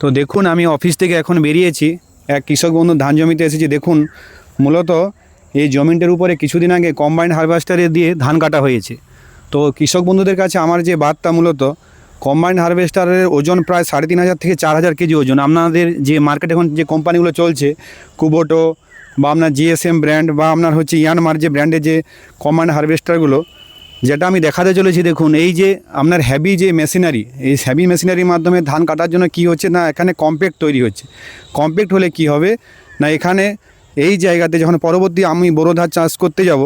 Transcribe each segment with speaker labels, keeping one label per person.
Speaker 1: তো দেখুন, আমি অফিস থেকে এখন বেরিয়েছি। এক কৃষক বন্ধু ধান জমিতে এসেছি। দেখুন, মূলত এই জমিটার উপরে কিছুদিন আগে কম্বাইন্ড হারভেস্টারে দিয়ে ধান কাটা হয়েছে। তো কৃষক বন্ধুদের কাছে আমার যে বার্তা মূলত কম্বাইন্ড হারভেস্টারের ওজন প্রায় সাড়ে তিন হাজার থেকে চার হাজার কেজি ওজন। আপনাদের যে মার্কেটে এখন যে কোম্পানিগুলো চলছে কুবোটো বা আপনার জিএসএম ব্র্যান্ড বা আপনার হচ্ছে ইয়ানমার যে ব্র্যান্ডের যে কম্বাইন্ড হারভেস্টারগুলো যেটা আমি দেখাতে চলেছি, দেখুন, এই যে আপনার হ্যাভি যে মেশিনারি এই হ্যাভি মেশিনারির মাধ্যমে ধান কাটার জন্য কি হচ্ছে না, এখানে কম্প্যাক্ট তৈরি হচ্ছে। কম্প্যাক্ট হলে কি হবে? না, এখানে এই জায়গাতে যখন পরবর্তী আমি বড় ধান চাষ করতে যাব,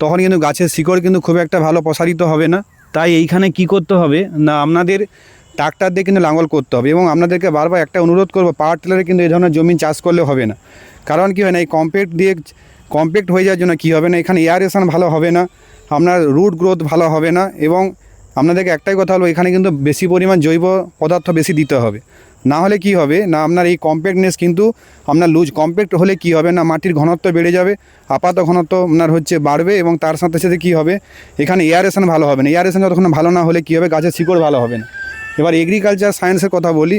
Speaker 1: তখন কিন্তু গাছের শিকড় কিন্তু খুব একটা ভালো প্রসারিত হবে না। তাই এইখানে কি করতে হবে? না, আপনাদের ট্রাক্টর দিয়ে কিন্তু লাঙ্গল করতে হবে এবং আপনাদেরকে বারবার একটা অনুরোধ করব, পাওয়ার টিলারে কিন্তু এই ধরনের জমি চাষ করলে হবে না। কারণ কি হয় না, এই কম্প্যাক্ট দিয়ে কম্প্যাক্ট হয়ে যাওয়ার জন্য কী হবে না, এখানে এয়ারেশন ভালো হবে না। আপনার রুট গ্রোথ ভালো হবে না এবং আপনাদেরকে একটাই কথা হলো এখানে কিন্তু বেশি পরিমাণ জৈব পদার্থ বেশি দিতে হবে। না হলে কি হবে? না আপনার এই কম্প্যাক্টনেস কিন্তু আপনার লুজ কম্প্যাক্ট হলে কি হবে না? মাটির ঘনত্ব বেড়ে যাবে, আপাত ঘনত্ব আপনার হচ্ছে বাড়বে এবং তার সাথে সাথে কী হবে? এখানে এয়ারেশন ভালো হবে না। এয়ারেশন যতক্ষণ ভালো না হলে কী হবে? গাছের শিকড় ভালো হবে না। এবার এগ্রিকালচার সায়েন্সের কথা বলি,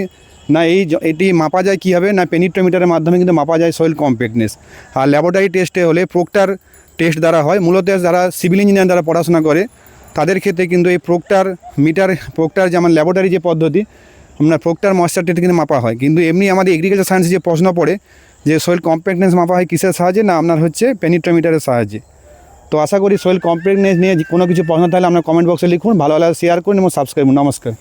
Speaker 1: না এই এটি মাপা যায় কী হবে? না পেনিট্রোমিটারের মাধ্যমে কিন্তু মাপা যায় সয়েল কম্প্যাক্টনেস আর ল্যাবরেটরি টেস্টে হলে প্রোক্টার টেস্ট দ্বারা হয়। মূলত যারা সিভিল ইঞ্জিনিয়ার দ্বারা পড়াশোনা করে, তাদের ক্ষেত্রে কিন্তু এই প্রোক্টার মিটার প্রোক্টার যেমন ল্যাবরেটরি যে পদ্ধতি আপনার প্রোক্টার ময়েশ্চার টেস্ট কিন্তু মাপা হয়। কিন্তু এমনি আমাদের এগ্রিকালচার সায়েন্সে যে প্রশ্ন পড়ে যে সয়েল কম্প্যাক্টনেস মাপা হয় কিসের সাহায্যে না আপনার হচ্ছে পেনিট্রোমিটারের সাহায্যে? তো আশা করি সয়েল কম্প্যাক্টনেস নিয়ে কোনো কিছু প্রশ্ন থাকলে আপনার কমেন্ট বক্সে লিখুন, ভালো ভালো শেয়ার করুন এবং সাবস্ক্রাইব নমস্কার।